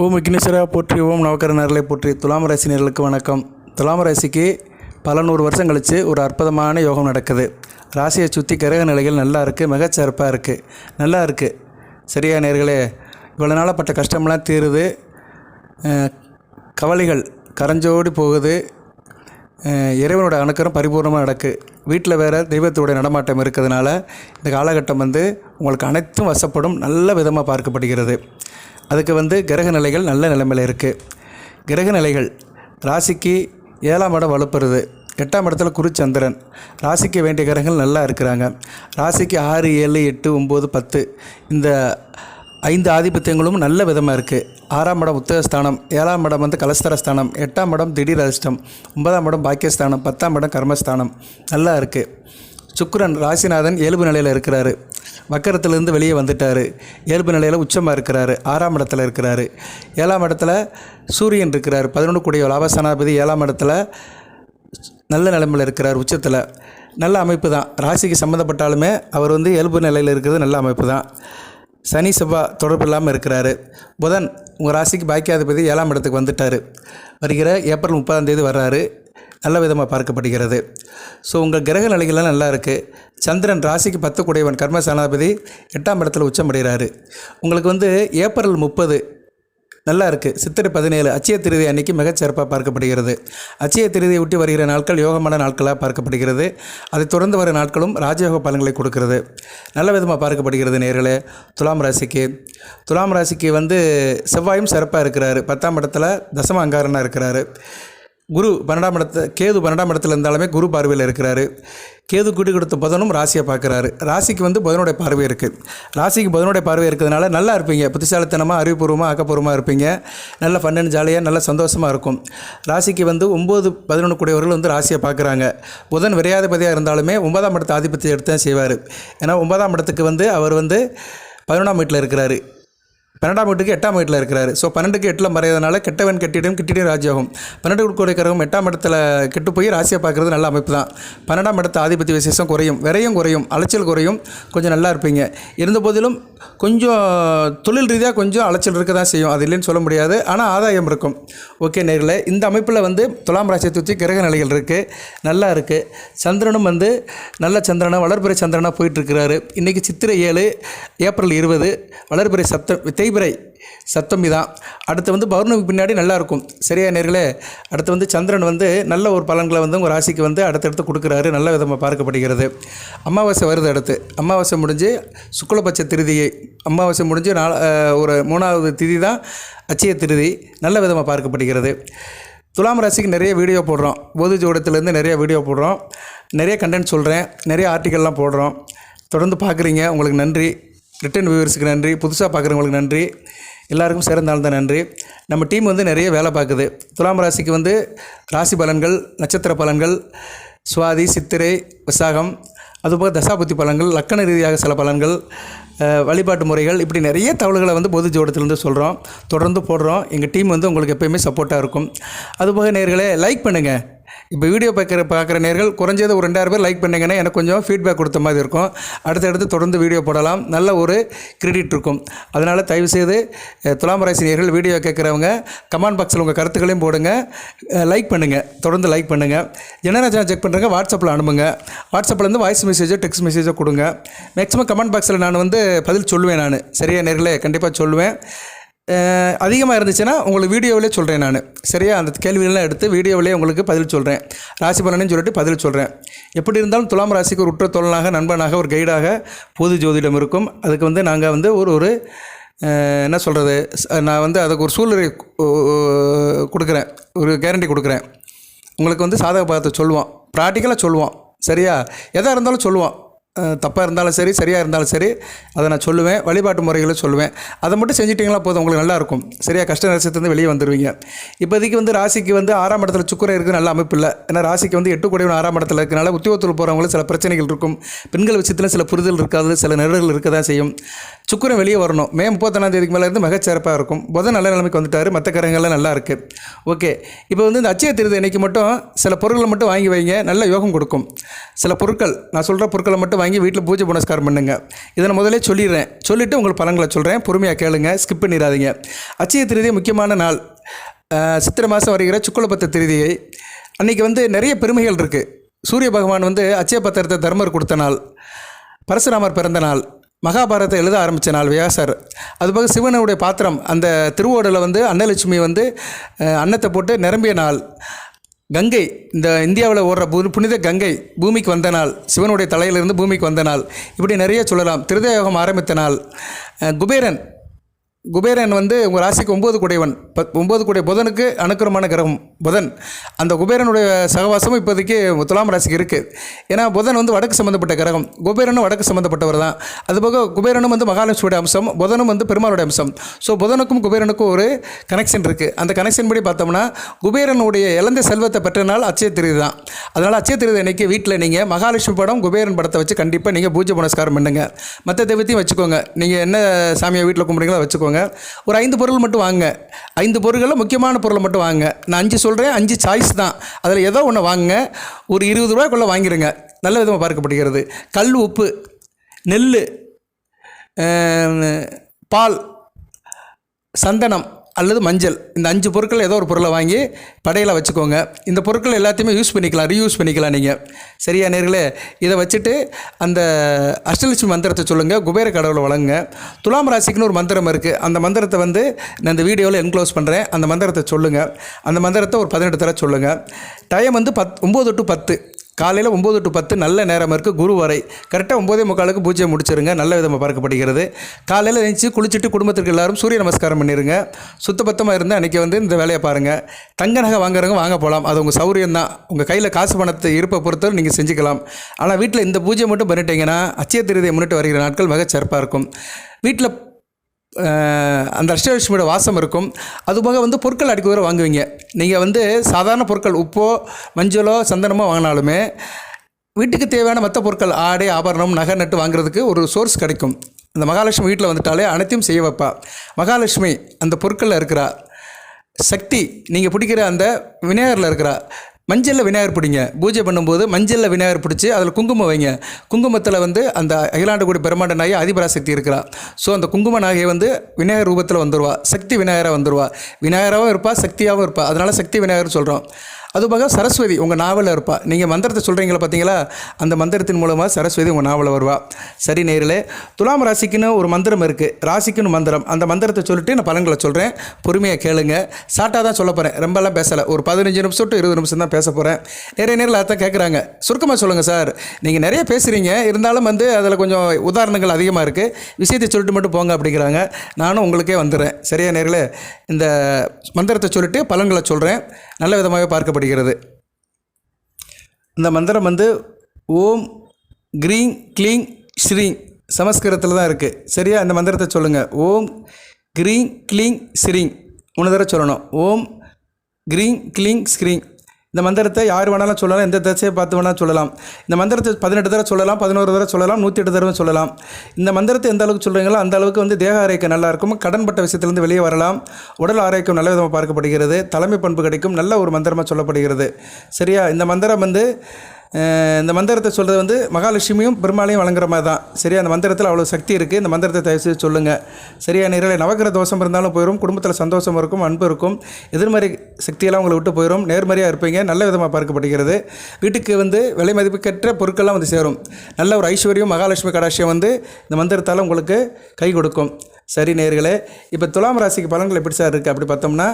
ஓம் விக்னேஸ்வரா போற்றி ஓம் நவக்கர போற்றி. துலாம் ராசி நேர்களுக்கு வணக்கம். துலாம் ராசிக்கு பல நூறு வருஷம் கழித்து ஒரு அற்புதமான யோகம் நடக்குது. ராசியை சுற்றி கிரக நிலைகள் நல்லா இருக்குது மிகச்சிறப்பாக இருக்குது நல்லா இருக்குது சரியா நேர்களே இவ்வளோ நாளாக பட்ட கஷ்டம்லாம் தீருது. கவலைகள் கரைஞ்சோடி போகுது. இறைவனோட அணுக்கரம் பரிபூர்ணமாக நடக்கு. வீட்டில் வேறு தெய்வத்தோட நடமாட்டம் இருக்கிறதுனால இந்த காலகட்டம் வந்து உங்களுக்கு அனைத்தும் வசப்படும் நல்ல விதமாக பார்க்கப்படுகிறது. அதுக்கு வந்து கிரக நிலைகள் நல்ல நிலைமையில் இருக்குது கிரக நிலைகள் ராசிக்கு ஏழாம் இடம் வலுப்புறது. எட்டாம் இடத்துல குருச்சந்திரன் ராசிக்கு வேண்டிய கிரகங்கள் நல்லா இருக்கிறாங்க. ராசிக்கு ஆறு ஏழு எட்டு ஒம்பது பத்து. இந்த ஐந்து ஆதிபத்தியங்களும் நல்ல விதமாக இருக்குது ஆறாம் இடம் உத்தகஸ்தானம் ஏழாம் இடம் வந்து கலஸ்தரஸ்தானம் எட்டாம் இடம் திடீர் அதிர்ஷ்டம் ஒன்பதாம் இடம் பாக்கியஸ்தானம் பத்தாம் இடம் கர்மஸ்தானம். நல்லா இருக்குது சுக்கரன் ராசிநாதன் இயல்பு நிலையில் இருக்கிறாரு. வக்கரத்துலேருந்து வெளியே வந்துட்டார். இயல்பு நிலையில் உச்சமாக இருக்கிறாரு. ஆறாம் இடத்துல இருக்கிறாரு. ஏழாம் இடத்துல சூரியன் இருக்கிறார். பதினொன்று கூடிய லாபசனாபதி ஏழாம் இடத்துல நல்ல நிலைமையில் இருக்கிறார் உச்சத்தில். நல்ல அமைப்பு தான். ராசிக்கு சம்மந்தப்பட்டாலுமே அவர் வந்து இயல்பு நிலையில் இருக்கிறது நல்ல அமைப்பு தான். சனி செவ்வாய் தொடர்பு இல்லாமல் இருக்கிறாரு. புதன் உங்கள் ராசிக்கு பாக்கியாதிபதி ஏழாம் இடத்துக்கு வந்துட்டார். வருகிற ஏப்ரல் முப்பதாம் தேதி வர்றாரு. நல்ல விதமாக பார்க்கப்படுகிறது. ஸோ உங்கள் கிரக நிலைகள்லாம் நல்லா இருக்குது சந்திரன் ராசிக்கு பத்து கூடையவன் கர்ம சேனாபதி எட்டாம் இடத்துல உச்சமடைகிறாரு உங்களுக்கு வந்து ஏப்ரல் முப்பது நல்லா இருக்குது சித்திரை பதினேழு அச்சய திருதி அன்னைக்கு மிகச்சிறப்பாக பார்க்கப்படுகிறது. அச்சய திருதியை விட்டு வருகிற நாட்கள் யோகமான நாட்களாக பார்க்கப்படுகிறது. அதைத் தொடர்ந்து வர நாட்களும் ராஜயோக பலன்களை கொடுக்கிறது. நல்ல விதமாக பார்க்கப்படுகிறது நேர்களே துலாம் ராசிக்கு. துலாம் ராசிக்கு வந்து செவ்வாயும் சிறப்பாக இருக்கிறாரு. பத்தாம் இடத்துல தசம அங்காரனாக இருக்கிறாரு. குரு பன்னெண்டாம் இடத்து கேது பன்னெண்டாம் இடத்துல இருந்தாலுமே குரு பார்வையில் இருக்கிறாரு. கேது கூட்டி கொடுத்த புதனும் ராசியை பார்க்குறாரு. ராசிக்கு வந்து புதனுடைய பார்வை இருக்குது ராசிக்கு புதனுடைய பார்வை இருக்கிறதுனால நல்லா இருப்பீங்க. புத்திசாலித்தனமாக அறிவுபூர்வமாக ஆக்கப்பூர்வமாக இருப்பீங்க. நல்ல ஃபன்னு ஜாலியாக நல்ல சந்தோஷமாக இருக்கும். ராசிக்கு வந்து ஒம்பது பதினொன்று கூடியவர்கள் வந்து ராசியை பார்க்குறாங்க. புதன் விரையாதிபதியாக இருந்தாலுமே ஒன்பதாம் இடத்தை ஆதிபத்தியம் எடுத்து தான் செய்வார். ஏன்னா ஒன்பதாம் இடத்துக்கு வந்து அவர் வந்து பதினொன்றாம் வீட்டில் இருக்கிறாரு. பன்னெண்டாம் வீட்டுக்கு எட்டாம் வீட்டில் இருக்கிறாரு. ஸோ பன்னெண்டுக்கு எட்டில் மறையதுனால கெட்டவன் கெட்டிடும் கிட்டிடும் ராஜ்யோகம். பன்னெண்டு கூடிய கிரகம் எட்டாம் இடத்துல கெட்டு போய் ராசியை பார்க்குறது நல்ல அமைப்பு தான் பன்னெண்டாம் இடத்து ஆதிபத்திய விசேஷம் குறையும். விரையும் குறையும். அலைச்சல் குறையும். கொஞ்சம் நல்லா இருப்பீங்க. இருந்த போதிலும் கொஞ்சம் தொழில் ரீதியாக கொஞ்சம் அலைச்சல் இருக்க தான் செய்யும். அது இல்லைன்னு சொல்ல முடியாது. ஆனால் ஆதாயம் இருக்கும். ஓகே நேரில் இந்த அமைப்பில் வந்து துலாம் ராசியை தூக்கி கிரக நிலைகள் இருக்குது நல்லா இருக்குது சந்திரனும் வந்து நல்ல சந்திரனாக வளர்பிறை சந்திரனாக போயிட்டுருக்கிறாரு இன்றைக்கி சித்திரை ஏழு ஏப்ரல் இருபது வளர்பிறை சப்த தேய்பிறை சப்தமி தான் அடுத்து வந்து பௌர்ணமிக்கு பின்னாடி நல்லாயிருக்கும் சரியா நேர்களே? அடுத்து வந்து சந்திரன் வந்து நல்ல ஒரு பலன்களை வந்து உங்கள் ராசிக்கு வந்து அடுத்தடுத்து கொடுக்குறாரு. நல்ல விதமாக பார்க்கப்படுகிறது. அமாவாசை வருது அடுத்து. அமாவாசை முடிஞ்சு சுக்லபட்ச திருதியை அமாவாசை முடிஞ்சு நாலு ஒரு மூணாவது திதி தான் அச்சய திருதி நல்ல விதமாக பார்க்கப்படுகிறது. துலாம் ராசிக்கு நிறைய வீடியோ போடுறோம். பொது ஜோடத்துலேருந்து நிறைய வீடியோ போடுறோம். நிறைய கண்டென்ட் சொல்கிறேன் நிறைய ஆர்டிக்கல்லாம் போடுறோம். தொடர்ந்து பார்க்குறீங்க. உங்களுக்கு நன்றி. ரிட்டன் வியூவர்ஸுக்கு நன்றி. புதுசாக பார்க்குறவங்களுக்கு நன்றி. எல்லாருக்கும் சிறந்தாழ்ந்த நன்றி. நம்ம டீம் வந்து நிறைய வேலை பார்க்குது. துலாம் ராசிக்கு வந்து ராசி பலன்கள் நட்சத்திர பலன்கள் சுவாதி சித்திரை விசாகம் அதுபோக தசாபுத்தி பலன்கள் லக்கண ரீதியாக சில பலன்கள் வழிபாட்டு முறைகள் இப்படி நிறைய தகவல்களை வந்து பொது ஜோடத்துலேருந்து சொல்கிறோம் தொடர்ந்து போடுறோம். எங்கள் டீம் வந்து உங்களுக்கு எப்போயுமே சப்போர்ட்டாக இருக்கும். அதுபோக நேர்களை லைக் பண்ணுங்கள் இப்போ வீடியோ பார்க்குற பார்க்குற நேர்கள் குறைஞ்சது ஒரு ரெண்டாயிரம் பேர் லைக் பண்ணிங்கன்னா எனக்கு கொஞ்சம் ஃபீட்பேக் கொடுத்த மாதிரி இருக்கும். அடுத்தடுத்து தொடர்ந்து வீடியோ போடலாம். நல்ல ஒரு கிரெடிட் இருக்கும். அதனால் தயவுசெய்து துலாம் ராசி நேர்கள் வீடியோ கேட்குறவங்க கமெண்ட் பாக்ஸில் உங்கள் கருத்துக்களையும் போடுங்க. லைக் பண்ணுங்கள் தொடர்ந்து லைக் பண்ணுங்கள் ஜெனரேஷன் செக் பண்ணுறங்க வாட்ஸ்அப்பில் அனுப்புங்க. வாட்ஸ்அப்லேருந்து வாய்ஸ் மெசேஜோ டெக்ஸ்ட் மெசேஜோ கொடுங்க. மேக்ஸிமம் கமெண்ட் பாக்ஸில் நான் வந்து பதில் சொல்லுவேன் நான். சரியாக நேரில் கண்டிப்பாக சொல்லுவேன். அதிகமாக இருந்துச்சுன்னா உங்களுக்கு வீடியோவிலே சொல்கிறேன் நான். சரியா? அந்த கேள்விகள்லாம் எடுத்து வீடியோவிலே உங்களுக்கு பதில் சொல்கிறேன் ராசி பலனையும் சொல்லிட்டு பதில் சொல்கிறேன் எப்படி இருந்தாலும் துலாம் ராசிக்கு ஒரு உற்ற தோழனாக நண்பனாக ஒரு கைடாக பொது ஜோதிடம் இருக்கும். அதுக்கு வந்து நாங்கள் வந்து ஒரு ஒரு என்ன சொல்கிறது நான் வந்து அதுக்கு ஒரு சூழ்நிலை கொடுக்குறேன். ஒரு கேரண்டி கொடுக்குறேன். உங்களுக்கு வந்து சாதக பார்த்து சொல்லுவோம் ப்ராக்டிக்கலாக சொல்லுவோம் சரியா? எதாக இருந்தாலும் சொல்லுவோம் தப்பாக இருந்தாலும் சரி சரியாக இருந்தாலும் சரி அதை நான் சொல்லுவேன் வழிபாட்டு முறைகளை சொல்லுவேன். அதை மட்டும் செஞ்சிட்டிங்களா போதும் உங்களுக்கு நல்லா இருக்கும். கஷ்ட நரசத்துலேருந்து வெளியே வந்துடுவீங்க இப்போதைக்கு வந்து ராசிக்கு வந்து ஆறாம் இடத்துல சுக்கரை இருக்குது நல்ல அமைப்பு இல்லை. ஏன்னா ராசிக்கு வந்து எட்டு கூடிய ஆறாம் இடத்துல இருக்கனால உத்தியோகத்தில் போகிறவங்களும் சில பிரச்சனைகள் இருக்கும். பெண்கள் விஷயத்தில் சில புரிதல் இருக்காது சில நெருடல் இருக்க தான் செய்யும். சுக்கரம் வெளியே வரணும். மே முப்பத்தொன்னாம் தேதிக்கு மேலே இருந்து மிகச்சிறப்பாக இருக்கும். புதன் நல்ல நிலைமைக்கு வந்துட்டார் மற்ற கரங்கள்லாம் நல்லா இருக்குது ஓகே. இப்போ வந்து இந்த அச்சய திருதி இன்னைக்கு மட்டும் சில பொருட்களை மட்டும் வாங்கி வைங்க நல்ல யோகம் கொடுக்கும். சில பொருட்கள் நான் சொல்கிற பொருட்களை மட்டும் வாங்கி வீட்டில் பூஜை புனஸ்காரம் பண்ணுங்க. இதை நான் முதல்ல சொல்லிடுறேன். சொல்லிவிட்டு உங்களுக்கு பலன்களை சொல்கிறேன் பொறுமையாக கேளுங்க. ஸ்கிப் பண்ணிடாதீங்க. அச்சய திருதி முக்கியமான நாள். சித்திரை மாதம் வருகிற சுக்குலபத்த திருதியை. அன்றைக்கி வந்து நிறைய பெருமைகள் இருக்குது சூரிய பகவான் வந்து அச்சய பத்திரத்தை தர்மர் கொடுத்த நாள். பரசுராமர் பிறந்த நாள். மகாபாரதத்தை எழுத ஆரம்பித்த நாள் வியாசர். அதுபோக சிவனுடைய பாத்திரம். அந்த திருவோடில் வந்து அன்னலட்சுமி வந்து அன்னத்தை போட்டு நிரம்பிய நாள். கங்கை இந்த இந்தியாவில் ஓடுற பு புனித கங்கை பூமிக்கு வந்த நாள் சிவனுடைய தலையிலிருந்து பூமிக்கு வந்த நாள். இப்படி நிறைய சொல்லலாம். திருதயோகம் ஆரம்பித்த நாள். குபேரன் குபேரன் வந்து உங்கள் ராசிக்கு ஒம்பது குடைவன் பத் ஒம்பது குடை புதனுக்கு அனுக்கிரமான கிரகம் புதன். அந்த குபேரனுடைய சகவாசமும் இப்போதைக்கு துலாம் ராசிக்கு இருக்குது ஏன்னா புதன் வந்து வடக்கு சம்மந்தப்பட்ட கிரகம். குபேரனும் வடக்கு சம்மந்தப்பட்டவர் தான். அதுபோக குபேரனும் வந்து மகாலட்சுமியோட அம்சம் புதனும் வந்து பெருமாளுடைய அம்சம். ஸோ புதனுக்கும் குபேரனுக்கும் ஒரு கனெக்ஷன் இருக்குது அந்த கனெக்ஷன் படி பார்த்தோம்னா குபேரனுடைய இழந்த செல்வத்தை பெற்ற நாள் அச்சய திருதி தான். அதனால் அச்சய திருதி அன்னைக்கு வீட்டில் நீங்கள் மகாலட்சுமி படம் குபேரன் படத்தை வச்சு கண்டிப்பாக நீங்கள் பூஜை புனஸ்காரம் பண்ணுங்கள் மற்ற தெய்வத்தையும் வச்சுக்கோங்க. நீங்கள் என்ன சாமியை வீட்டில் கும்பிடுங்களோ வச்சுக்கோங்க. வச்சுக்கோங்க ஒரு ஐந்து பொருள் மட்டும் வாங்க ஐந்து பொருள்களில் முக்கியமான பொருளை மட்டும் வாங்க நான் அஞ்சு சொல்கிறேன் அஞ்சு சாய்ஸ் தான். அதில் ஏதோ ஒன்று வாங்குங்க. ஒரு இருபது ரூபாய்க்குள்ளே வாங்கிடுங்க நல்ல விதமாக பார்க்கப்படுகிறது. கல் உப்பு நெல் பால் சந்தனம் அல்லது மஞ்சள். இந்த அஞ்சு பொருட்கள் ஏதோ ஒரு பொருளை வாங்கி படையில் வச்சுக்கோங்க. இந்த பொருட்கள் எல்லாத்தையுமே யூஸ் பண்ணிக்கலாம் ரீயூஸ் பண்ணிக்கலாம் நீங்கள் சரியா நேர்களே? இதை வச்சுட்டு அந்த அஷ்டலட்சுமி மந்திரத்தை சொல்லுங்கள் குபேர கடவுளை வழங்குங்க. துலாம் ராசிக்குன்னு ஒரு மந்திரம் இருக்குது அந்த மந்திரத்தை வந்து நான் இந்த வீடியோவில் என்க்ளோஸ் பண்ணுறேன் அந்த மந்திரத்தை சொல்லுங்கள் அந்த மந்திரத்தை ஒரு பதினெட்டு தடவை சொல்லுங்கள் டைம் வந்து பத் ஒம்பது டு பத்து. காலையில் ஒம்பது டு பத்து நல்ல நேரம் இருக்குது குரு வரை. கரெக்டாக ஒம்போதே முக்காலுக்கு பூஜை முடிச்சிருங்க நல்ல விதமாக பார்க்கப்படுகிறது. காலையில் நினச்சி குளிச்சுட்டு குடும்பத்திற்கு எல்லாரும் சூரிய நமஸ்காரம் பண்ணிடுங்க சுத்தபத்தமாக இருந்தால் அன்றைக்கி வந்து இந்த வேலையை பாருங்கள் தங்க நகை வாங்குறவங்க வாங்க போகலாம் அது உங்கள் சௌரியம் தான் உங்கள் கையில் காசு பணத்தை இருப்பை பொறுத்தவரை நீங்கள் செஞ்சுக்கலாம். ஆனால் வீட்டில் இந்த பூஜை மட்டும் பண்ணிட்டீங்கன்னா அச்சய திருதியை முன்னிட்டு வருகிற நாட்கள் மிகச் சிறப்பாக இருக்கும். வீட்டில் அந்த அஷ்டலட்சுமியோட வாசம் இருக்கும். அதுபோக வந்து பொருட்கள் அடிக்க வர வாங்குவீங்க. நீங்கள் வந்து சாதாரண பொருட்கள் உப்போ மஞ்சளோ சந்தனமோ வாங்கினாலுமே வீட்டுக்கு தேவையான மற்ற பொருட்கள் ஆடை ஆபரணம் நகை நட்டு வாங்குறதுக்கு ஒரு சோர்ஸ் கிடைக்கும். அந்த மகாலட்சுமி வீட்டில் வந்துட்டாலே அனைத்தையும் செய்ய வைப்பா. மகாலட்சுமி அந்த பொருட்களில் இருக்கிறா சக்தி நீங்கள் பிடிக்கிற அந்த விநாயகரில் இருக்கிறா மஞ்சளில் விநாயகர் பிடிங்க. பூஜை பண்ணும்போது மஞ்சளில் விநாயகர் பிடிச்சி அதில் குங்குமம் வைங்க. குங்குமத்தில் வந்து அந்த அகிலாண்டகுடி பிரம்மாண்ட நாயை அதிபராசக்தி இருக்கிறா. ஸோ அந்த குங்கும நாயை வந்து விநாயகர் ரூபத்தில் வந்துடுவா சக்தி விநாயகராக வந்துடுவா விநாயகராகவும் இருப்பா சக்தியாகவும் இருப்பா. அதனால் சக்தி விநாயகர் சொல்கிறோம் அதுபோக சரஸ்வதி உங்கள் நாவலில் இருப்பா. நீங்கள் மந்திரத்தை சொல்கிறீங்களா பார்த்தீங்களா அந்த மந்திரத்தின் மூலமாக சரஸ்வதி உங்கள் நாவலில் வருவா. சரி நேரிலே துலாம் ராசிக்குன்னு ஒரு மந்திரம் இருக்குது ராசிக்குன்னு மந்திரம். அந்த மந்திரத்தை சொல்லிட்டு நான் பலன்களை சொல்கிறேன் பொறுமையாக கேளுங்க. ஷார்ட்டாக தான் சொல்ல போகிறேன் ரொம்பலாம் பேசலை. ஒரு பதினஞ்சு நிமிஷம் டு இருபது நிமிஷம் தான் பேச போகிறேன் நிறைய நேரில் அதான் கேட்குறாங்க சுருக்கமாக சொல்லுங்கள் சார். நீங்கள் நிறைய பேசுகிறீங்க இருந்தாலும் வந்து அதில் கொஞ்சம் உதாரணங்கள் அதிகமாக இருக்குது விஷயத்தை சொல்லிட்டு மட்டும் போங்க அப்படிங்கிறாங்க. நானும் உங்களுக்கே வந்துடுறேன். சரியா நேரில் இந்த மந்திரத்தை சொல்லிட்டு பலன்களை சொல்கிறேன் நல்ல விதமாக பார்க்கப்படுகிறது. இந்த மந்திரம் வந்து ஓம் க்ரீங் க்ளீங் ஸ்ரீங் சமஸ்கிருதத்தில் தான் இருக்குது சரியா? அந்த மந்திரத்தை சொல்லுங்கள் ஓம் க்ரீங் க்ளீங் ஸ்ரீங் மூணு தடவை சொல்லணும். ஓம் க்ரீங் க்ளீங் ஸ்க்ரீங் இந்த மந்திரத்தை யார் வேணாலும் சொல்லலாம் எந்த திசையை பார்த்து வேணாலும் சொல்லலாம். இந்த மந்திரத்தை பதினெட்டு தடவை சொல்லலாம் பதினோரு தடவை சொல்லலாம் நூற்றி எட்டு தடவை சொல்லலாம். இந்த மந்திரத்தை எந்த அளவுக்கு சொல்கிறீங்களோ அந்த அளவுக்கு வந்து தேக ஆரோக்கியம் நல்லா இருக்கும் கடன்பட்ட விஷயத்துலேருந்து வெளியே வரலாம். உடல் ஆரோக்கியம் நல்ல விதமாக பார்க்கப்படுகிறது தலைமை பண்பு கிடைக்கும் நல்ல ஒரு மந்திரமாக சொல்லப்படுகிறது. சரியா? இந்த மந்திரம் வந்து இந்த மந்திரத்தை சொல்கிறது வந்து மகாலட்சுமியும் பெருமாளையும் வழங்குற மாதிரி தான். சரியா? அந்த மந்திரத்தில் அவ்வளோ சக்தி இருக்குது இந்த மந்திரத்தை தயவு செய்து சொல்லுங்கள் சரியா? நேரில் நவக்கிற தோஷம் இருந்தாலும் போயிடும் குடும்பத்தில் சந்தோஷம் இருக்கும் அன்பு இருக்கும். எதிர்மறை சக்தியெல்லாம் உங்களை விட்டு போயிடும் நேர்மறையாக இருப்பீங்க. நல்ல விதமாக பார்க்கப்படுகிறது. வீட்டுக்கு வந்து விலை மதிப்புக்கற்ற பொருட்கள்லாம் வந்து சேரும். நல்ல ஒரு ஐஸ்வர்யம் மகாலட்சுமி கடாட்சியம் வந்து இந்த மந்திரத்தால் உங்களுக்கு கை கொடுக்கும். சரி நேர்களே இப்போ துலாம் ராசிக்கு பலன்கள் எப்படி சார் இருக்குது அப்படி பார்த்தோம்னா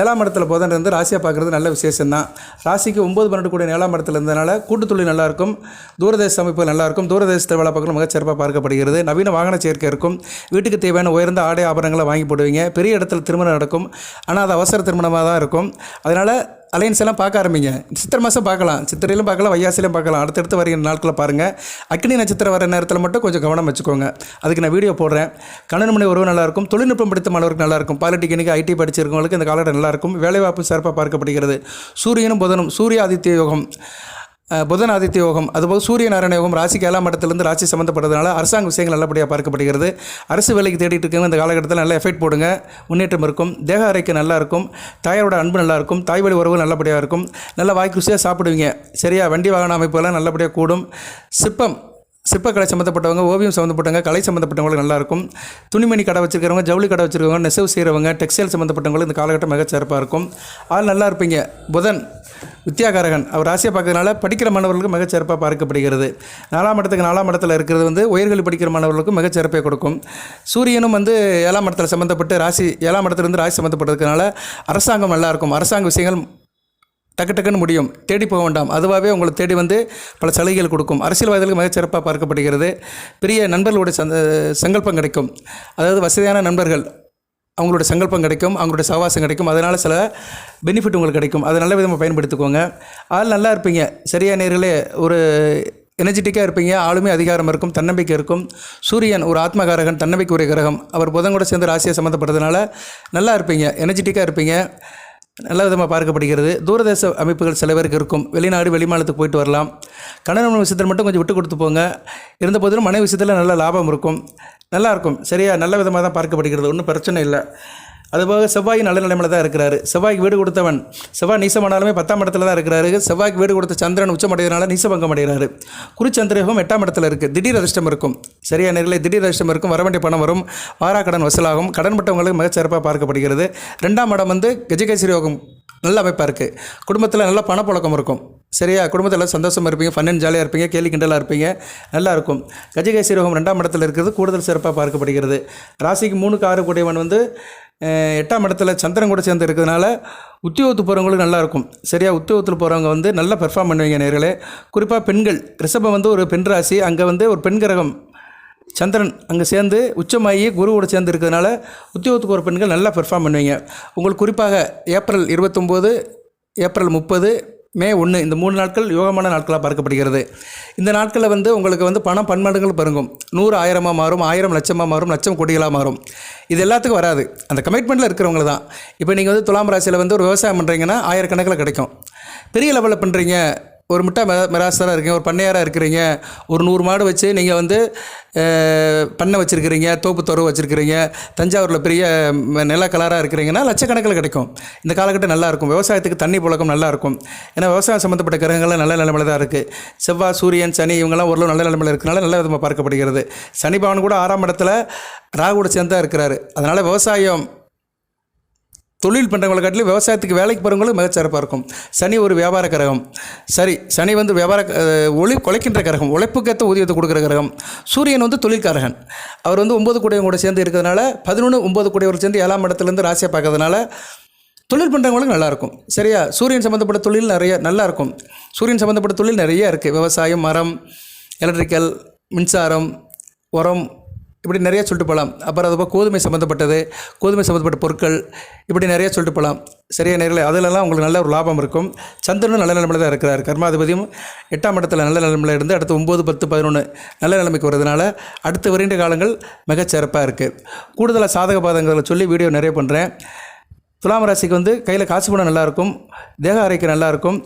ஏழாம் இடத்துல புதன் இருந்து ராசியாக பார்க்குறது நல்ல விசேஷம்தான். ராசிக்கு ஒம்பது பன்னெண்டு கூட ஏழாம் இடத்துல இருந்தனால கூட்டுத்தொழில் நல்லாயிருக்கும். தூரதேச அமைப்பு நல்லாயிருக்கும். தூரதேசத்தை வேலை பார்க்கணும் மிகச்சிறப்பாக பார்க்கப்படுகிறது. நவீன வாகன சேர்க்கை இருக்கும். வீட்டுக்கு தேவையான உயர்ந்த ஆடை ஆபரணங்களை வாங்கி போடுவீங்க. பெரிய இடத்துல திருமணம் நடக்கும். ஆனால் அது அவசர திருமணமாக தான் இருக்கும். அதனால் அலையன்ஸ் எல்லாம் பார்க்க ஆரம்பிங்க. சித்திரை மாதம் பார்க்கலாம். சித்திரையிலும் பார்க்கலாம் வையாசிலையும் பார்க்கலாம். அடுத்தடுத்து வருகிற நாட்களில் பாருங்கள் அக்னி நட்சத்திரம் வர நேரத்தில் மட்டும் கொஞ்சம் கவனம் வச்சுக்கோங்க. அதுக்கு நான் வீடியோ போடுறேன். கணவன் உறவு நல்லாயிருக்கும் தொழில்நுட்பம் படித்த மாணவருக்கு நல்லாயிருக்கும் பாலிடெக்னிக் ஐடி படிச்சிருக்கவங்களுக்கு இந்த காலகட்டம் நல்லாயிருக்கும் வேலைவாய்ப்பு சிறப்பாக பார்க்கப்படுகிறது. சூரியனும் புதனும் சூரிய ஆதித்ய யோகம். புதன் ஆதித்ய யோகம் அதுபோல் சூரிய நாராயண யோகம் ராசிக்கு ஏழாம் இடத்துலேருந்து ராசி சம்மந்தப்பட்டதுனால அரசாங்க விஷயங்கள் நல்லபடியாக பார்க்கப்படுகிறது. அரசு வேலைக்கு தேடிட்டு இருக்கவங்க இந்த காலகட்டத்தில் நல்லா எஃபெக்ட் போடுங்க. முன்னேற்றம் இருக்கும். தேக அறைக்கு நல்லா இருக்கும். தாயாரோட அன்பு நல்லா இருக்கும். தாய் வழி உறவு நல்லபடியாக இருக்கும். நல்ல வாய்க்குசியாக சாப்பிடுவீங்க. சரியா வண்டி வாகன அமைப்புகள்லாம் நல்லபடியாக கூடும். சிற்பம் சிற்பக்கலை சம்மந்தப்பட்டவங்க ஓவியம் சம்மந்தப்பட்டவங்க கலை சம்மந்தப்பட்டவங்களுக்கு நல்லாயிருக்கும் துணிமணி கடை வச்சுருக்கிறவங்க ஜவுளி கடை வச்சுருக்கவங்க நெசவு செய்கிறவங்க டெக்ஸ்டைல் சம்மந்தப்பட்டவங்களுக்கு இந்த காலகட்டம் மிகச்சிறப்பாக இருக்கும். ஆள் நல்லா இருப்பீங்க. புதன் வித்யாகாரகன். அவர் ராசியை பார்க்கறதுனால படிக்கிற மாணவர்களுக்கு மிகச்சிறப்பாக பார்க்கப்படுகிறது. நாலாம் இடத்துக்கு நாலாம் இடத்துல இருக்கிறது வந்து உயர்கல்வி படிக்கிற மாணவர்களுக்கும் மிகச்சிறப்பை கொடுக்கும். சூரியனும் வந்து ஏழாம் இடத்துல சம்மந்தப்பட்டு ராசி ஏழாம் இடத்துலேருந்து ராசி சம்மந்தப்பட்டதுனால அரசாங்கம் நல்லாயிருக்கும். அரசாங்க விஷயங்கள் டக்கு டக்குன்னு முடியும். தேடி போக வேண்டாம். அதுவாகவே உங்களை தேடி வந்து பல சலுகைகள் கொடுக்கும். அரசியல்வாதிகளுக்கு மிகச்சிறப்பாக பார்க்கப்படுகிறது. பெரிய நண்பர்களுடைய சந்த சங்கல்பம் கிடைக்கும். அதாவது வசதியான நண்பர்கள் அவங்களோட சங்கல்பம் கிடைக்கும் அவங்களோட சவாசம் கிடைக்கும். அதனால் சில பெனிஃபிட் உங்களுக்கு கிடைக்கும். அதை நல்ல விதமாக பயன்படுத்திக்கோங்க. ஆள் நல்லா இருப்பீங்க. சரியா நேர்களே ஒரு எனர்ஜெட்டிக்காக இருப்பீங்க. ஆளுமே அதிகாரம் இருக்கும் தன்னம்பிக்கை இருக்கும். சூரியன் ஒரு ஆத்மகாரகன் தன்னம்பிக்கை உரிய கிரகம். அவர் புதன் கூட சேர்ந்து ராசியை சம்மந்தப்படுறதுனால நல்லா இருப்பீங்க. எனர்ஜெட்டிக்காக இருப்பீங்க. நல்ல விதமாக பார்க்கப்படுகிறது. தூரதேச அமைப்புகள் சில பேருக்கு இருக்கும். வெளிநாடு வெளிமாநிலத்துக்கு போயிட்டு வரலாம். கணவன் விஷயத்தில் மட்டும் கொஞ்சம் விட்டு கொடுத்து போங்க. இருந்த போதிலும் மனைவி விஷயத்தில் நல்ல லாபம் இருக்கும். நல்லாயிருக்கும். சரியா? நல்ல விதமாக தான் பார்க்கப்படுகிறது ஒன்றும் பிரச்சனை இல்லை. அதுபோக செவ்வாய் நல்ல நிலைமையில் தான் இருக்கிறாரு. செவ்வாய்க்கு வீடு கொடுத்தவன். செவ்வாய் நீசமானாலுமே பத்தாம் இடத்துல தான் இருக்கிறாரு. செவ்வாய்க்கு வீடு கொடுத்த சந்திரன் உச்சமடைகிறனால நீசபங்கம் அடைகிறாரு. குருச்சந்திரகம் எட்டாம் இடத்துல இருக்குது திடீர் அதிர்ஷ்டம் இருக்கும். சரியா நேரில் திடீர் அதிர்ஷ்டம் இருக்கும். வர வேண்டிய பணம் வரும். வாராக்கடன் வசூலாகும். கடன்பட்டவங்களுக்கு மிகச்சிறப்பாக பார்க்கப்படுகிறது. ரெண்டாம் இடம் வந்து கஜகேசரி யோகம். நல்ல அமைப்பாக இருக்குது குடும்பத்தில் நல்ல பணப்புழக்கம் இருக்கும். சரியா? குடும்பத்தில் சந்தோஷமாக இருப்பீங்க ஃபன் அண்ட் ஜாலியாக இருப்பீங்க கேலி கிண்டலாக இருப்பீங்க நல்லாயிருக்கும் கஜகை சீரகம் ரெண்டாம் இடத்துல இருக்கிறது கூடுதல் சிறப்பாக பார்க்கப்படுகிறது. ராசிக்கு மூணுக்கு ஆறு கூடியவன் வந்து எட்டாம் இடத்துல சந்திரன் கூட சேர்ந்து இருக்கிறதுனால உத்தியோகத்துக்கு போகிறவங்களுக்கு நல்லாயிருக்கும் சரியா? உத்தியோகத்தில் போகிறவங்க வந்து நல்லா பெர்ஃபார்ம் பண்ணுவீங்க நேர்களே. குறிப்பாக பெண்கள் ரிஷபம் வந்து ஒரு பெண் ராசி அங்கே வந்து ஒரு பெண் கிரகம் சந்திரன் அங்கே சேர்ந்து உச்சமாகி குருவோடு சேர்ந்து இருக்கிறதுனால உத்தியோகத்துக்கு ஒரு பெண்கள் நல்லா பெர்ஃபார்ம் பண்ணுவீங்க. உங்களுக்கு குறிப்பாக ஏப்ரல் இருபத்தொம்போது ஏப்ரல் முப்பது மே ஒன்று இந்த மூணு நாட்கள் யோகமான நாட்களாக பார்க்கப்படுகிறது. இந்த நாட்களில் வந்து உங்களுக்கு வந்து பணம் பன்மடங்கள் பெருங்கும். நூறு ஆயிரமாக மாறும் ஆயிரம் லட்சமாக மாறும் லட்சம் கோடிகளாக மாறும். இது எல்லாத்துக்கும் வராது. அந்த கமிட்மெண்ட்டில் இருக்கிறவங்க தான். இப்போ நீங்கள் வந்து துலாம் ராசியில் வந்து ஒரு விவசாயம் பண்ணுறீங்கன்னா ஆயிரக்கணக்கில் கிடைக்கும். பெரிய லெவலில் பண்ணுறீங்க ஒரு முட்டை மெ மிராசராக இருக்கீங்க ஒரு பண்ணையாராக இருக்கிறீங்க ஒரு நூறு மாடு வச்சு நீங்கள் வந்து பண்ணை வச்சுருக்கிறீங்க தோப்பு துறவு வச்சுருக்கிறீங்க தஞ்சாவூரில் பெரிய நில கலராக இருக்கிறீங்கன்னா லட்சக்கணக்கில் கிடைக்கும். இந்த காலகட்டம் நல்லாயிருக்கும் விவசாயத்துக்கு தண்ணி புழக்கம் நல்லாயிருக்கும் ஏன்னா விவசாயம் சம்மந்தப்பட்ட கிரகங்கள்லாம் நல்ல நிலமையில தான் இருக்குது செவ்வாய் சூரியன் சனி இவங்கெல்லாம் ஓரளவு நல்ல நிலமையில இருக்கிறனால நல்ல விதமாக பார்க்கப்படுகிறது. சனி பவன் கூட ஆறாம் இடத்துல ராகுவோட சேர்ந்து தான் இருக்கிறாரு. அதனால் விவசாயம் தொழில் பண்ணுறவங்களை காட்டிலும் விவசாயத்துக்கு வேலைக்கு போகிறவங்களும் மிகச்சிறப்பாக இருக்கும். சனி ஒரு வியாபார கிரகம். சரி சனி வந்து வியாபார ஒளி குலைக்கின்ற கிரகம். உழைப்புக்கேற்ற ஊதியத்தை கொடுக்குற கிரகம். சூரியன் வந்து தொழில்காரகன். அவர் வந்து ஒம்பது கூடையும் கூட சேர்ந்து இருக்கிறதுனால பதினொன்று ஒம்பது கூடையவர் சேர்ந்து ஏழாம் இடத்துலேருந்து ராசியாக பார்க்கறதுனால தொழில் பண்ணுறவங்களுக்கு நல்லாயிருக்கும் சரியா? சூரியன் சம்மந்தப்பட்ட தொழில் நிறைய நல்லாயிருக்கும் சூரியன் சம்மந்தப்பட்ட தொழில் நிறைய இருக்குது விவசாயம் மரம் எலக்ட்ரிக்கல் மின்சாரம் உரம் இப்படி நிறைய சொல்லிட்டு போகலாம். அப்புறம் அதுபோல் கோதுமை சம்மந்தப்பட்டது கோதுமை சம்மந்தப்பட்ட பொருட்கள் இப்படி நிறைய சொல்லிட்டு போகலாம். சரியாக நேரில் அதிலெல்லாம் உங்களுக்கு நல்ல ஒரு லாபம் இருக்கும். சந்திரனும் நல்ல நிலைமையில தான் இருக்கிறார். கர்மாதிபதியும் எட்டாம் இடத்துல நல்ல நிலைமையில இருந்து அடுத்து ஒம்பது பத்து பதினொன்று நல்ல நிலைமைக்கு வரதுனால அடுத்து வருகின்ற காலங்கள் மிகச் சிறப்பாக இருக்குது கூடுதலாக சாதக பாதங்களை சொல்லி வீடியோ நிறைய பண்ணுறேன் துலாம் ராசிக்கு வந்து கையில் காசு பணம் நல்லாயிருக்கும் தேக ஆரோக்கியம் நல்லாயிருக்கும்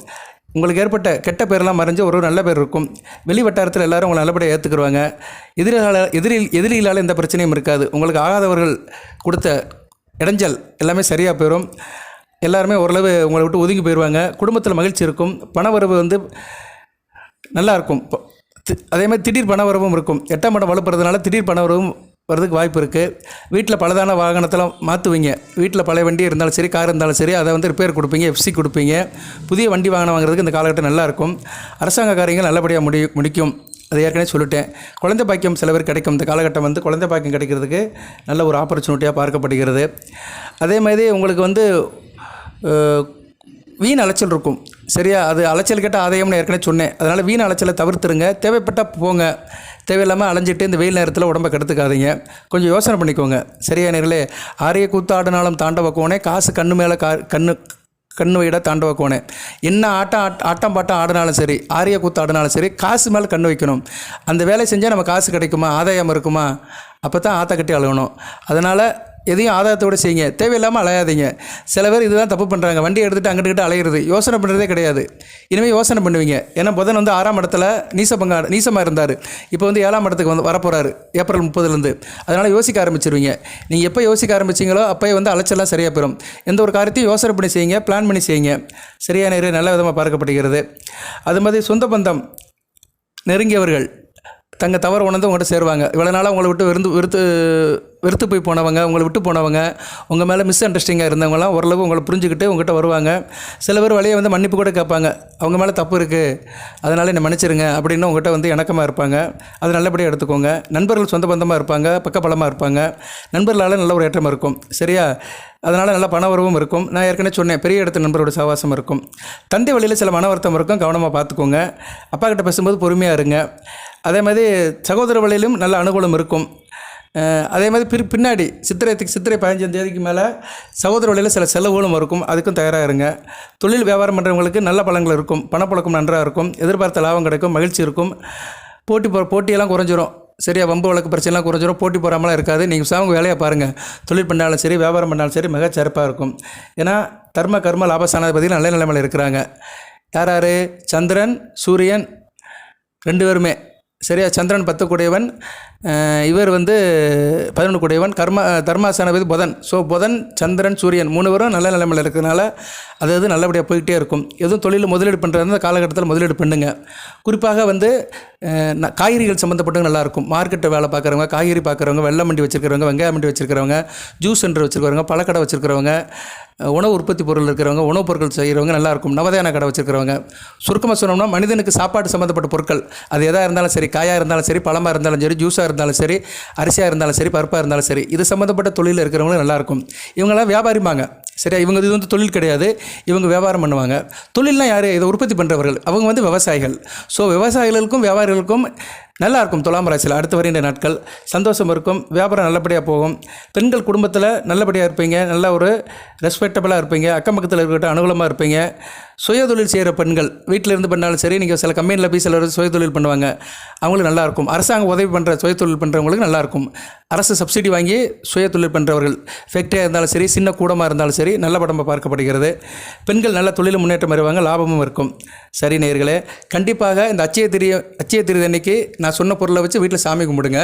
உங்களுக்கு ஏற்பட்ட கெட்ட பேரெல்லாம் மறைஞ்சு ஒரு நல்ல பேர் இருக்கும். வெளி வட்டாரத்தில் எல்லாரும் உங்களை நல்லபடியாக ஏற்றுக்குருவாங்க எதிரியால எதிரில் எதிரிகளால் எந்த பிரச்சனையும் இருக்காது. உங்களுக்கு ஆகாதவர்கள் கொடுத்த இடைஞ்சல் எல்லாமே சரியாக போயிடும் எல்லாருமே ஓரளவு உங்களை விட்டு ஒதுங்கி போயிடுவாங்க குடும்பத்தில் மகிழ்ச்சி இருக்கும். பணவரவு வந்து நல்லாயிருக்கும் அதே மாதிரி திடீர் பண வரவும் இருக்கும். எட்டாம் இடம் வலுப்புறதுனால திடீர் பணவரவும் வரதுக்கு வாய்ப்பு இருக்குது வீட்டில் பலதான வாகனத்தெல்லாம் மாற்றுவீங்க வீட்டில் பழைய வண்டி இருந்தாலும் சரி கார் இருந்தாலும் சரி அதை வந்து ரிப்பேர் கொடுப்பீங்க எஃப்சி கொடுப்பீங்க. புதிய வண்டி வாகனம் வாங்குறதுக்கு இந்த காலகட்டம் நல்லாயிருக்கும் அரசாங்க காரியங்கள் நல்லபடியாக முடி முடிக்கும். அதை ஏற்கனவே சொல்லிட்டேன். குழந்தை பாக்கியம் சில பேர் கிடைக்கும். இந்த காலகட்டம் வந்து குழந்தை பாக்கியம் கிடைக்கிறதுக்கு நல்ல ஒரு ஆப்பர்ச்சுனிட்டியாக பார்க்கப்படுகிறது. அதே மாதிரி உங்களுக்கு வந்து வீண் அலைச்சல் இருக்கும். சரியா? அது அலைச்சல் கேட்ட ஆதாயம்னு ஏற்கனவே சொன்னேன். அதனால் வீண் அலைச்சலை தவிர்த்துருங்க. தேவைப்பட்டால் போங்க. தேவையில்லாமல் அலைஞ்சிட்டு இந்த வெயில் நேரத்தில் உடம்பை கெடுத்துக்காதீங்க. கொஞ்சம் யோசனை பண்ணிக்கோங்க. சரியா நேர்களே? ஆரிய கூத்தாடினாலும் தாண்டவ கோணே காசு கண்ணு மேலே கா கண்ணு கண்ணு வைட தாண்டவ கோணே என்ன ஆட்டம் ஆட் ஆட்டம் பாட்டம் ஆடினாலும் சரி ஆரிய கூத்து ஆடினாலும் சரி காசு மேலே கண்ணு வைக்கணும். அந்த வேலையை செஞ்சால் நம்ம காசு கிடைக்குமா? ஆதாயம் இருக்குமா? அப்போ தான் ஆற்ற கட்டி அழுகணும். அதனால் எதையும் ஆதாயத்தோடு செய்யுங்க. தேவையில்லாமல் அலையாதீங்க. சில பேர் இதுதான் தப்பு பண்ணுறாங்க வண்டி எடுத்துகிட்டு அங்கிட்டு கிட்ட அலையிறது. யோசனை பண்ணுறதே கிடையாது. இனிமேல் யோசனை பண்ணுவீங்க. ஏன்னா புதன் வந்து ஆறாம் இடத்துல நீசபங்கா நீசமாக இருந்தார். இப்போ வந்து ஏழாம் இடத்துக்கு வந்து வரப்போகிறாரு ஏப்ரல் முப்பதுலேருந்து. அதனால் யோசிக்க ஆரம்பிச்சிருவீங்க. நீங்கள் எப்போ யோசிக்க ஆரம்பிச்சிங்களோ அப்போயே வந்து அலைச்சலாம் சரியாக பெறும் எந்த ஒரு காரியத்தையும் யோசனை பண்ணி செய்யுங்க. பிளான் பண்ணி செய்யுங்க. சரியான நேரம் நல்ல விதமாக பார்க்கப்படுகிறது அது மாதிரி சொந்த பந்தம் நெருங்கியவர்கள் தங்க தவறு உணர்ந்து உங்கள்கிட்ட சேருவாங்க. இவ்வளோ நாளாக உங்களை விட்டு விருந்து விருத்து வெறுத்து போய் போனவங்க உங்களை விட்டு போனவங்க உங்கள் மேலே மிஸ் அண்டர்ஸ்டிங்காக இருந்தவங்களாம் ஓரளவு உங்களை புரிஞ்சுக்கிட்டு உங்கள்கிட்ட வருவாங்க. சில பேர் வழியை வந்து மன்னிப்பு கூட கேட்பாங்க. அவங்க மேலே தப்பு இருக்குது அதனால் என்னை மன்னிச்சிருங்க. அப்படின்னு உங்கள்கிட்ட வந்து இணக்கமாக இருப்பாங்க. அது நல்லபடியாக எடுத்துக்கோங்க. நண்பர்கள் சொந்த பந்தமாக இருப்பாங்க பக்கபலமாக இருப்பாங்க. நண்பர்களால் நல்ல ஒரு ஏற்றம் இருக்கும். சரியா? அதனால் நல்ல பண வரவும் இருக்கும். நான் ஏற்கனவே சொன்னேன் பெரிய இடத்து நண்பரோட சவாசம் இருக்கும். தந்தை வழியில் சில மன வருத்தம் இருக்கும். கவனமாக பார்த்துக்கோங்க. அப்பா கிட்ட பேசும்போது பொறுமையாக இருங்க. அதே மாதிரி சகோதர வழியிலும் நல்ல அனுகூலம் இருக்கும். அதே மாதிரி பிற் பின்னாடி சித்திரைத்துக்கு சித்திரை பதினஞ்சாம் தேதிக்கு மேலே சகோதர வழியில் சில செலவுகளும் இருக்கும். அதுக்கும் தயாராக இருங்க தொழில் வியாபாரம் பண்ணுறவங்களுக்கு நல்ல பழங்கள் இருக்கும். பணப்பழக்கம் நன்றாக இருக்கும். எதிர்பார்த்த லாபம் கிடைக்கும். மகிழ்ச்சி இருக்கும். போட்டி போ போட்டியெல்லாம் குறைஞ்சிரும். சரியா வம்பு வழக்கு பிரச்சனைலாம் குறைஞ்சிரும். போட்டி போகாமலாம் இருக்காது. நீங்கள் சாமங்க வேலையை பாருங்கள் தொழில் பண்ணாலும் சரி வியாபாரம் பண்ணாலும் சரி மிக சிறப்பாக இருக்கும். ஏன்னா தர்ம கர்ம லாபஸ்தானாதிபதி நல்ல நிலைமையில் இருக்கிறாங்க. யார் யார்? சந்திரன் சூரியன் ரெண்டு பேருமே. சரியா? சந்திரன் பத்து கூடையவன் இவர் வந்து பதினொன்று கூடையவன் கர்ம தர்மாசனபதி புதன். ஸோ புதன் சந்திரன் சூரியன் மூணு பேரும் நல்ல நிலைமையில் இருக்கிறதுனால அது அது நல்லபடியாக போய்கிட்டே இருக்கும். எதுவும் தொழில் முதலீடு பண்ணுறது அந்த காலகட்டத்தில் முதலீடு பண்ணுங்க. குறிப்பாக வந்து காய்கறிகள் சம்மந்தப்பட்டவங்க நல்லாயிருக்கும் மார்க்கெட்டை வேலை பார்க்குறவங்க காய்கறி பார்க்குறவங்க வெள்ளை மண்டி வச்சுருக்கிறவங்க வெங்காய மண்டி வச்சுருக்கிறவங்க ஜூஸ் சென்டர் வச்சுருக்கிறவங்க பழக்கடை வச்சுருக்கிறவங்க உணவு உற்பத்தி பொருள் இருக்கிறவங்க உணவுப் பொருட்கள் செய்கிறவங்க நல்லாயிருக்கும் நவதான கடை வச்சுருக்கிறவங்க. சுருக்கமாக சொன்னோம்னா மனிதனுக்கு சாப்பாடு சம்மந்தப்பட்ட பொருட்கள் அது எதாக இருந்தாலும் சரி காயாக இருந்தாலும் சரி பழமாக இருந்தாலும் சரி ஜூஸாக இருந்தாலும் சரி அரிசியாக இருந்தாலும் சரி பருப்பாக இருந்தாலும் சரி இது சம்மந்தப்பட்ட தொழிலில் இருக்கிறவங்களும் நல்லாயிருக்கும் இவங்கெல்லாம் வியாபாரிமாங்க சரியா? இவங்க இது வந்து தொழில் கிடையாது. இவங்க வியாபாரம் பண்ணுவாங்க. தொழில்னால் யார்? இதை உற்பத்தி பண்ணுறவர்கள் அவங்க வந்து விவசாயிகள். ஸோ விவசாயிகளுக்கும் வியாபாரிகளுக்கும் நல்லா இருக்கும் துலாம் ராசியில். அடுத்து வருகின்ற நாட்கள் சந்தோஷம் இருக்கும் வியாபாரம் நல்லபடியாக போகும். பெண்கள் குடும்பத்தில் நல்லபடியாக இருப்பீங்க நல்ல ஒரு ரெஸ்பெக்டபுளாக இருப்பீங்க அக்கம் பக்கத்தில் இருக்கட்டும் அனுகூலமாக இருப்பீங்க. சுயதொழில் செய்கிற பெண்கள் வீட்டில் இருந்து பண்ணாலும் சரி நீங்கள் சில கம்பெனியில் போய் சிலர் சுயதொழில் பண்ணுவாங்க. அவங்களுக்கு நல்லாயிருக்கும். அரசாங்கம் உதவி பண்ணுற சுயதொழில் பண்ணுறவங்களுக்கு நல்லாயிருக்கும். அரசு சப்சிடி வாங்கி சுயதொழில் பண்ணுறவர்கள் ஃபேக்ட்ரியாக இருந்தாலும் சரி சின்ன கூடமாக இருந்தாலும் சரி நல்ல படமாக பார்க்கப்படுகிறது. பெண்கள் நல்ல தொழில் முன்னேற்றம் வருவாங்க லாபமும் இருக்கும். சரி நேர்களே கண்டிப்பாக இந்த அச்சய திரிய அச்சய திரிய அன்னைக்கு நான் சொன்ன பொருளை வச்சு வீட்டில் சாமி கும்பிடுங்க.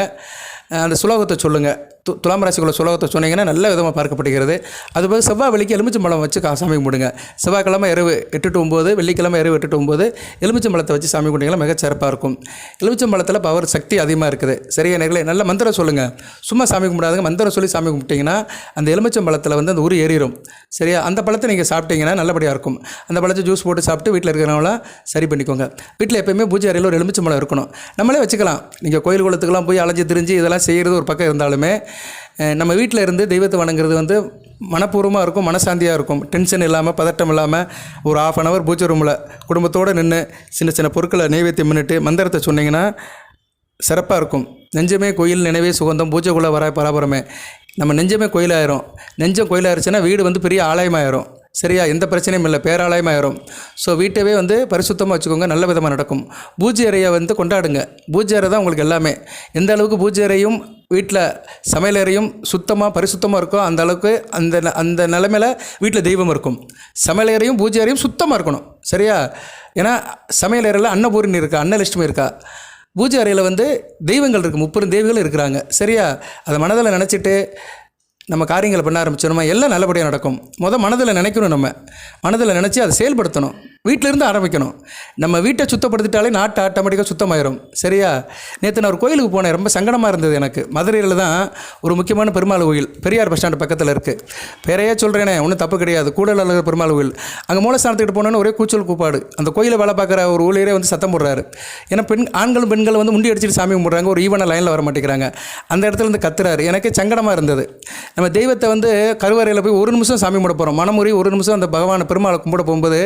அந்த சுலோகத்தை சொல்லுங்கள் துலாம் ராசிக்குள்ள சுலோகத்தை சொன்னீங்கன்னா நல்ல விதமாக பார்க்கப்படுகிறது. அதுபோக செவ்வாய் வெள்ளிக்கு எலுமிச்சம்பழம் வச்சு சாமி கும்பிடுங்க. செவ்வாய்க்கிழமை இரவு எட்டு டு ஒம்பது வெள்ளிக்கிழமை இரவு எட்டு டு ஒம்பது எலுமிச்சம்பழத்தை வச்சு சாமி கும்பிட்டீங்கன்னா மிக சிறப்பாக இருக்கும். எலுமிச்சம்பழத்தில் பவர் சக்தி அதிகமாக இருக்குது. சரியா நேர்களே? நல்ல மந்திரம் சொல்லுங்கள் சும்மா சாமி கும்பிடாதுங்க. மந்திரம் சொல்லி சாமி கும்பிட்டிங்கன்னா அந்த எலுமிச்சம்பழத்தில் வந்து அந்த உரு ஏறிடும் சரியா? அந்த பழத்தை நீங்கள் சாப்பிட்டீங்கன்னா நல்லபடியாக இருக்கும். அந்த பழத்தை ஜூஸ் போட்டு சாப்பிட்டு வீட்டில் இருக்கிறவங்களாம் சரி பண்ணிக்கோங்க. வீட்டில் எப்போயுமே பூஜை அறையில் ஒரு எலுமிச்சம்பழம் இருக்கணும். நம்மளே வச்சுக்கலாம். நீங்கள் கோயில் குளத்துக்கெல்லாம் போய் அலைஞ்சு திரிஞ்சு இதெல்லாம் செய்கிறது ஒரு பக்கம் இருந்தாலுமே நம்ம வீட்டில் இருந்து தெய்வத்தை வணங்குறது வந்து மனப்பூர்வமாக இருக்கும் மனசாந்தியாக இருக்கும். டென்ஷன் இல்லாமல் பதட்டம் இல்லாமல் ஒரு ஆஃப் அன் ஹவர் பூஜை ரூமில் குடும்பத்தோடு நின்று சின்ன சின்ன பொருட்களை நைவேத்தியம் பண்ணிட்டு மந்திரத்தை சொன்னீங்கன்னா சிறப்பாக இருக்கும். நெஞ்சமே கோயில் நினைவே சுகந்தம் பூஜைக்குள்ளே வர பராபரமே. நம்ம நெஞ்சமே கோயிலாயிரும். நெஞ்சம் கோயிலாயிருச்சுன்னா வீடு வந்து பெரிய ஆலயமாயிரும். சரியா? எந்த பிரச்சனையும் இல்லை. பேராலயமாயிரும் ஸோ வீட்டவே வந்து பரிசுத்தமாக வச்சுக்கோங்க. நல்ல விதமாக நடக்கும். பூஜை அறையை வந்து கொண்டாடுங்க. பூஜை அறை தான் உங்களுக்கு எல்லாமே. எந்த அளவுக்கு பூஜை அறையும் வீட்டில் சமையலறையும் சுத்தமாக பரிசுத்தமாக இருக்கோ அந்த அளவுக்கு அந்த ந- அந்த நிலைமையில் வீட்டில் தெய்வம் இருக்கும். சமையலறையும் பூஜை அறையும் சுத்தமாக இருக்கணும். சரியா? ஏன்னா சமையல் அறையில் அன்னபூரணி இருக்கா? அன்னலட்சுமி இருக்கா? பூஜை அறையில் வந்து தெய்வங்கள் இருக்குது முப்பெரும் தெய்வங்கள் இருக்கிறாங்க. சரியா? அதை மனதில் நினச்சிட்டு நம்ம காரியங்களை பண்ண ஆரம்பிச்சோம்னா எல்லாம் நல்லபடியாக நடக்கும். மொதல் மனதில் நினைக்கணும் நம்ம. மனதில் நினச்சி அதை செயல்படுத்தணும். வீட்டிலேருந்து ஆரம்பிக்கணும். நம்ம வீட்டை சுத்தப்படுத்திட்டாலே நாட்டு ஆட்டோமேட்டிக்காக சுத்தமாயிரும். சரியா? நேற்று நான் ஒரு கோயிலுக்கு போனேன். ரொம்ப சங்கடமாக இருந்தது எனக்கு. மதுரையில் தான் ஒரு முக்கியமான பெருமாள் கோயில். பெரியார் பஸ் ஸ்டாண்டு பக்கத்தில் இருக்குது பேரையே சொல்கிறேனே ஒன்றும் தப்பு கிடையாது. கூடல் அழகர் பெருமாள் கோயில். அங்கே மூலஸ்தானத்துக்கிட்ட போனோன்னு ஒரே கூச்சல் கூப்பாடு. அந்த கோயிலை வேலை பார்க்குற ஒரு ஊழியரே வந்து சத்தம் போடுறாரு. ஏன்னா பெண் ஆண்களும் பெண்களும் வந்து முண்டி அடிச்சுட்டு சாமி கும்பிட்றாங்க. ஒரு ஈவன லைனில் வர மாட்டேங்கிறாங்க. அந்த இடத்துல இருந்து கத்துறாரு. எனக்கு சங்கடமாக இருந்தது. நம்ம தெய்வத்தை வந்து கருவறையில் போய் ஒரு நிமிஷம் சாமி கும்பிட போகிறோம் மனமுறி ஒரு நிமிஷம் அந்த பகவான் பெருமாளை கும்பிட போகும்போது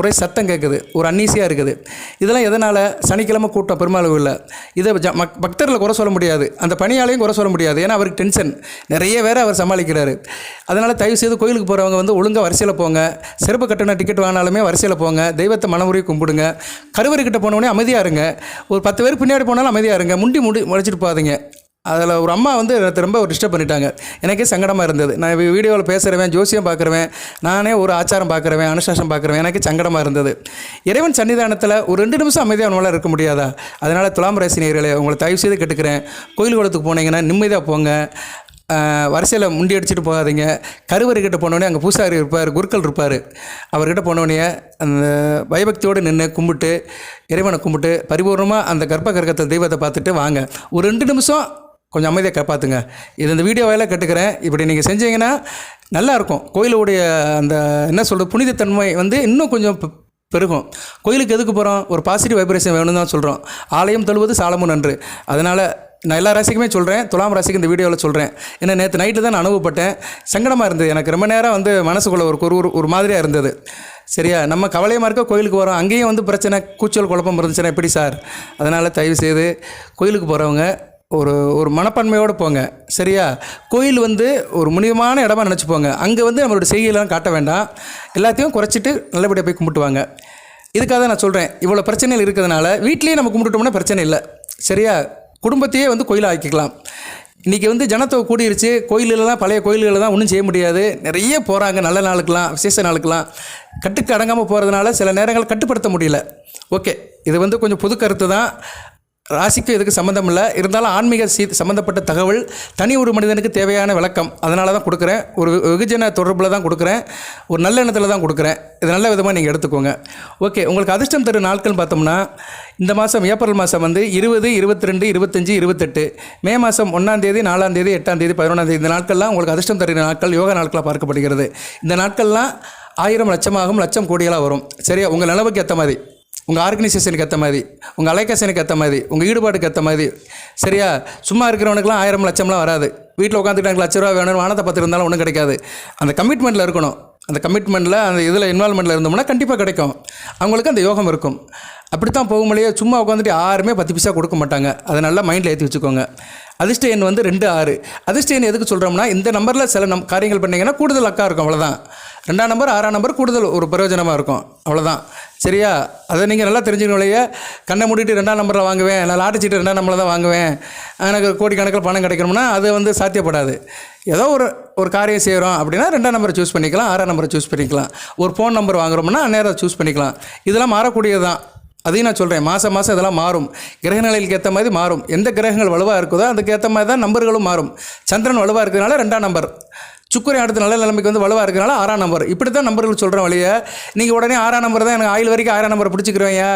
ஒரே சத்தம் கேட்குது ஒரு அன்னீசியாக இருக்குது. இதெல்லாம் எதனால்? சனிக்கிழமை கூட்டம் பெருமாள் இல்லை இதை ஜ- மக் பக்தர்களை குறை சொல்ல முடியாது. அந்த பணியாலையும் குறை சொல்ல முடியாது. ஏன்னா அவருக்கு டென்ஷன் நிறைய வேறு அவர் சமாளிக்கிறார். அதனால் தயவு செய்து கோயிலுக்கு போகிறவங்க வந்து ஒழுங்காக வரிசையில் போங்க. சிறப்பு கட்டண டிக்கெட் வாங்கினாலுமே வரிசையில் போங்க. தெய்வத்தை மனமுறையை கும்பிடுங்க. கருவறை கிட்ட போனோடனே அமைதியாக இருங்க. ஒரு பத்து பேர் பின்னாடி போனாலும் அமைதியாக இருங்க. முண்டி முடி முளைச்சிட்டு போகாதீங்க. அதில் ஒரு அம்மா வந்து எனக்கு ரொம்ப டிஸ்டர்ப் பண்ணிட்டாங்க. எனக்கே சங்கடமாக இருந்தது. நான் வீடியோவில் பேசுகிறவன் ஜோசியம் பார்க்குறவன் நானே ஒரு ஆச்சாரம் பார்க்குறவன் அனுசாசம் பார்க்குறவன் எனக்கு சங்கடமாக இருந்தது. இறைவன் சன்னிதானத்தில் ஒரு ரெண்டு நிமிஷம் அமைதியாக அவனால் இருக்க முடியாதா? அதனால் துலாம் ராசி நேயர்களே உங்களை தயவு செய்து கேட்டுக்கிறேன். கோயில் குளத்துக்கு போனீங்கன்னா நிம்மதியாக போங்க. வரிசையில் முண்டி அடிச்சுட்டு போகாதீங்க. கருவர்கிட்ட போனோடனே அங்கே பூசாரி இருப்பார் குருக்கள் இருப்பார். அவர்கிட்ட போனோடனே அந்த பயபக்தியோடு நின்று கும்பிட்டு இறைவனை கும்பிட்டு பரிபூர்ணமாக அந்த கர்ப்ப கரகத்தில் தெய்வத்தை பார்த்துட்டு வாங்க. ஒரு ரெண்டு நிமிஷம் கொஞ்சம் அமைதியாக காப்பாற்றுங்க இது இந்த வீடியோவையில் கட்டுக்கிறேன். இப்படி நீங்கள் செஞ்சீங்கன்னா நல்லாயிருக்கும். கோயிலுடைய அந்த என்ன சொல்கிறது புனிதத்தன்மை வந்து இன்னும் கொஞ்சம் பெருகும். கோயிலுக்கு எதுக்கு போகிறோம் ஒரு பாசிட்டிவ் வைப்ரேஷன் வேணும்னு தான் சொல்கிறோம் ஆலயம் தழுவது சாலமும் நன்று. அதனால் நான் எல்லா ராசிக்குமே சொல்கிறேன் துலாம் ராசிக்கு இந்த வீடியோவில் சொல்கிறேன் ஏன்னா நேற்று நைட்டு தான் நான் அனுபவப்பட்டேன். சங்கடமாக இருந்தது. எனக்கு ரொம்ப நேரம் வந்து மனசுக்குள்ள ஒரு ஒரு ஒரு மாதிரியாக இருந்தது. சரியா? நம்ம கவலையமாக இருக்க கோயிலுக்கு போகிறோம் அங்கேயும் வந்து பிரச்சனை கூச்சல் குழப்பம் இருந்துச்சுன்னா எப்படி சார்? அதனால் தயவு செய்து கோயிலுக்கு போகிறவங்க ஒரு ஒரு மனப்பான்மையோடு போங்க. சரியா? கோயில் வந்து ஒரு முனியமான இடமா நினச்சி போங்க. அங்கே வந்து நம்மளோட செய்கையெல்லாம் காட்ட வேண்டாம். எல்லாத்தையும் குறைச்சிட்டு நல்லபடியாக போய் கும்பிட்டுவாங்க. இதுக்காக தான் நான் சொல்கிறேன் இவ்வளோ பிரச்சனைகள் இருக்கிறதுனால வீட்லேயே நம்ம கும்பிட்டுட்டோம்னா பிரச்சனை இல்லை. சரியா? குடும்பத்தையே வந்து கோயிலாக ஆக்கிக்கலாம். இன்றைக்கி வந்து ஜனத்தொகை கூடிருச்சு. கோயிலெல்லாம் பழைய கோயில்களில் தான் ஒன்றும் செய்ய முடியாது. நிறைய போகிறாங்க நல்ல நாளுக்கெல்லாம் விசேஷ நாளுக்கெல்லாம். கட்டுக்கு அடங்காமல் போகிறதுனால சில நேரங்கள் கட்டுப்படுத்த முடியல. ஓகே. இது வந்து கொஞ்சம் புது கருத்து தான். ராசிக்கு இதுக்கு சம்மந்தம் இல்லை. இருந்தாலும் ஆன்மீக சீ சம்மந்தப்பட்ட தகவல் தனி ஒரு மனிதனுக்கு தேவையான விளக்கம் அதனால தான் கொடுக்குறேன். ஒரு வெகுஜன தொடர்பில் தான் கொடுக்குறேன். ஒரு நல்ல எண்ணத்தில் தான் கொடுக்குறேன். இது நல்ல விதமாக நீங்கள் எடுத்துக்கோங்க. ஓகே உங்களுக்கு அதிர்ஷ்டம் தரும் நாட்கள் பார்த்தோம்னா இந்த மாதம் ஏப்ரல் மாதம் வந்து இருபது இருபத்தி ரெண்டு இருபத்தஞ்சி இருபத்தெட்டு. மே மாதம் ஒன்றாந்தேதி நாலாந்தேதி எட்டாந்தேதி பதினொன்றாந்தேதி இந்த நாட்கள்லாம் உங்களுக்கு அதிர்ஷ்டம் தருகிற நாட்கள் யோகா நாட்களாக பார்க்கப்படுகிறது. இந்த நாட்கள்லாம் ஆயிரம் லட்சமாகும் லட்சம் கோடிகளாக வரும். சரியா? உங்கள் நிலவுக்கு ஏற்ற மாதிரி. உங்கள் ஆர்கனைசேஷனுக்கு ஏற்ற மாதிரி உங்கள் அலைக்கேஷனுக்கு ஏற்ற மாதிரி உங்கள் ஈடுபாட்டுக்கு ஏற்ற மாதிரி சரியா? சும்மா இருக்கிறவனுக்குலாம் ஆயிரம் லட்சம்லாம் வராது. வீட்டில் உட்காந்துட்டு எனக்கு லட்ச ரூபா வேணும் வானத்தை பார்த்து இருந்தாலும் ஒன்றும் கிடைக்காது. அந்த கமிட்மெண்ட்டில் இருக்கணும். அந்த கமிட்மெண்ட்டில் அந்த இதில் இன்வால்மெண்ட்டில் இருந்தோம்னா கண்டிப்பாக கிடைக்கும். அவங்களுக்கு அந்த யோகம் இருக்கும். அப்படித்தான் போகும்போதே சும்மா உட்காந்துட்டு யாருமே பத்து பைசா கொடுக்க மாட்டாங்க. அதை நல்லா மைண்டில் ஏற்றி வச்சுக்கோங்க. அதிர்ஷ்ட எண் வந்து ரெண்டு ஆறு. அதிர்ஷ்ட எண் எதுக்கு சொல்கிறோம்னா இந்த நம்பரில் சில நம் காரியங்கள் பண்ணீங்கன்னா கூடுதல் அக்கா இருக்கும் அவ்வளோதான் ரெண்டாம் நம்பர் ஆறாம் நம்பர் கூடுதல் ஒரு பிரயோஜனமாக இருக்கும். அவ்வளோதான் சரியா? அதை நீங்கள் நல்லா தெரிஞ்சுக்கணும் கண்ணை மூடிட்டு ரெண்டாம் நம்பரில் வாங்குவேன். நான் லாட்டரி சீட்டு ரெண்டாம் நம்பரில் தான் வாங்குவேன். எனக்கு கோடிக்கணக்கில் பணம் கிடைக்கணும்னா அது வந்து சாத்தியப்படாது. ஏதோ ஒரு ஒரு காரியம் செய்கிறோம் அப்படின்னா ரெண்டாம் நம்பரை சூஸ் பண்ணிக்கலாம் ஆறாம் நம்பரை சூஸ் பண்ணிக்கலாம். ஒரு ஃபோன் நம்பர் வாங்குறோம்னா நேரம் சூஸ் பண்ணிக்கலாம். இதெல்லாம் மாறக்கூடியது தான். அதையும் நான் சொல்கிறேன் மாதம் மாதம் இதெல்லாம் மாறும். கிரக ஏற்ற மாதிரி மாறும். எந்த கிரகங்கள் வலுவாக இருக்குதோ அதுக்கு ஏற்ற மாதிரி தான் நம்பர்களும் மாறும். சந்திரன் வலுவாக இருக்கிறதுனால ரெண்டாம் நம்பர். சுக்கரன் அடுத்த நல்ல நிலைமைக்கு வந்து வலுவாக இருக்கிறனால ஆறாம் நம்பர் இப்படி தான் நம்பர்கள் சொல்கிறேன் வழியை. நீங்கள் உடனே ஆறாம் நம்பர் தான் எனக்கு ஆயில் வரைக்கும் ஆறாம் நம்பர் பிடிச்சிக்கிறேன்யா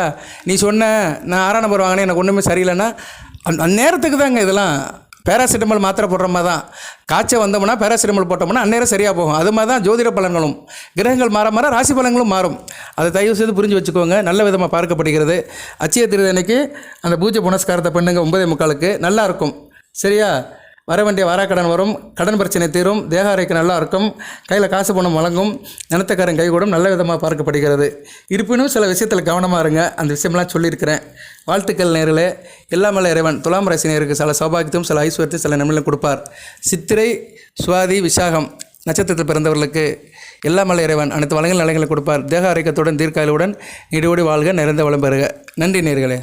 நீ சொன்ன நான் ஆறாம் நம்பர் வாங்கினேன் எனக்கு ஒன்றுமே சரியில்லைன்னா அந்த நேரத்துக்கு தாங்க இதெல்லாம். பேராசிட்டமல் மாத்திரை போடுற மாதிரி தான். காய்ச்சல் வந்தோம்னா பேராசிட்டமல் போட்டோம்னா அந்நேரம் சரியாக போகும். அது மாதிரி தான் ஜோதிட பலன்களும். கிரகங்கள் மாற மாற ராசி பலன்களும் மாறும். அதை தயவு செய்து புரிஞ்சு வச்சுக்கோங்க. நல்ல விதமாக பார்க்கப்படுகிறது. அச்சய திருதனைக்கு அன்னைக்கு அந்த பூஜை புனஸ்காரத்தை பண்ணுங்க. ஒன்பதே முக்காலுக்கு. நல்லாயிருக்கும் சரியா? வர வேண்டிய வாராக்கடன் வரும் கடன் பிரச்சனை தீரும் தேக ஆரோக்கிய நல்லா இருக்கும் கையில் காசு பணம் வழங்கும் நினத்தக்காரன் கைகூடும் நல்ல விதமாக பார்க்கப்படுகிறது. இருப்பினும் சில விஷயத்தில் கவனமாக இருங்க. அந்த விஷயம்லாம் சொல்லியிருக்கிறேன். வாழ்த்துக்கள் நேரிலே எல்லாமல்ல இறைவன். துலாம் ராசி நேருக்கு சில சௌபாகியத்தையும் சில ஐஸ்வர்யத்தையும் சில நிமிடம் கொடுப்பார். சித்திரை சுவாதி விசாகம் நட்சத்திரத்தில் பிறந்தவர்களுக்கு எல்லாமல்ல இறைவன் அனைத்து வளங்கள் நிலைகளை கொடுப்பார். தேக ஆரோக்கியத்துடன் தீர்க்காயலுடன் நீடோடி வாழ்க நிறைந்த வளம் பெறுக. நன்றி நேர்களே.